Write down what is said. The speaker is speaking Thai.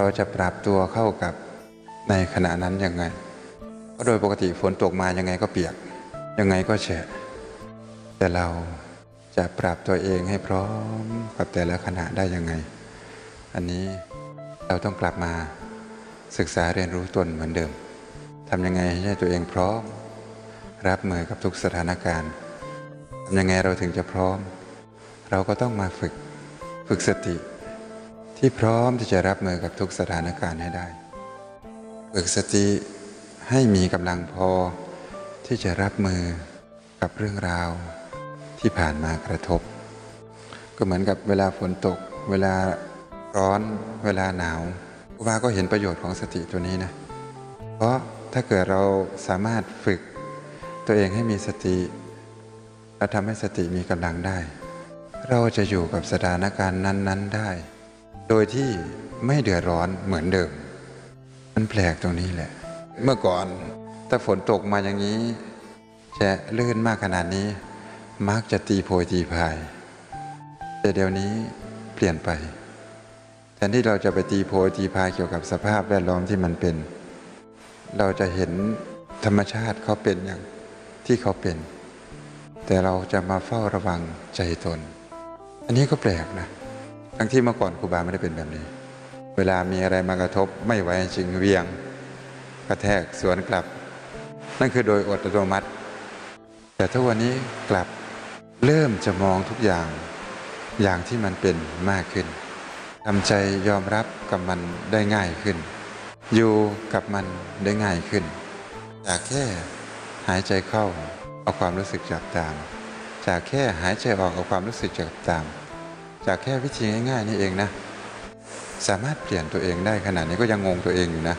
เราจะปรับตัวเข้ากับในขณะนั้นยังไง เพราะโดยปกติฝนตกมายังไงก็เปียก ยังไงก็แฉะ แต่เราจะปรับตัวเองให้พร้อมกับแต่ละขณะได้ยังไง อันนี้เราต้องกลับมาศึกษาเรียนรู้ตนเหมือนเดิมทำยังไงให้ตัวเองพร้อม รับมือกับทุกสถานการณ์ทำยังไงเราถึงจะพร้อม เราก็ต้องมาฝึกฝึกสติ ที่พร้อมที่จะรับมือกับทุกสถานการณ์ให้ได้ฝึกสติให้มีกำลังพอที่จะรับมือกับเรื่องราวที่ผ่านมากระทบ ก็เหมือนกับเวลาฝนตก เวลาร้อน เวลาหนาวครูบาก็เห็นประโยชน์ของสติตัวนี้นะ เพราะถ้าเกิดเราสามารถฝึกตัวเองให้มีสติและทำให้สติมีกำลังได้ เราจะอยู่กับสถานการณ์นั้น ๆ ได้ โดยที่ไม่เดือดร้อนเหมือนเดิม มันแปลกตรงนี้แหละ เมื่อก่อนถ้าฝนตกมาอย่างนี้จะลื่นมากขนาดนี้ มักจะตีโพยตีพาย แต่เดี๋ยวนี้เปลี่ยนไปแทนที่เราจะไปตีโพยตีพายเกี่ยวกับสภาพแวดล้อมที่มันเป็น เราจะเห็นธรรมชาติเขาเป็นอย่างที่เขาเป็น แต่เราจะมาเฝ้าระวังใจตน อันนี้ก็แปลกนะ ทั้งที่เมื่อก่อนครูบาไม่ได้เป็นแบบนี้ เวลามีอะไรมากระทบไม่ไหวจริงเวียง กระแทกสวนกลับ นั่นคือโดยอัตโนมัติ แต่ทุกวันนี้กลับเริ่มจะมองทุกอย่างอย่างที่มันเป็นมากขึ้นทำใจยอมรับกับมันได้ง่ายขึ้น อยู่กับมันได้ง่ายขึ้น จากแค่หายใจเข้าเอาความรู้สึกจับตาม จากแค่หายใจออกเอาความรู้สึกจับตาม จากแค่วิธีง่ายๆนี่เองนะ สามารถเปลี่ยนตัวเองได้ขนาดนี้ก็ยังงงตัวเองอยู่นะ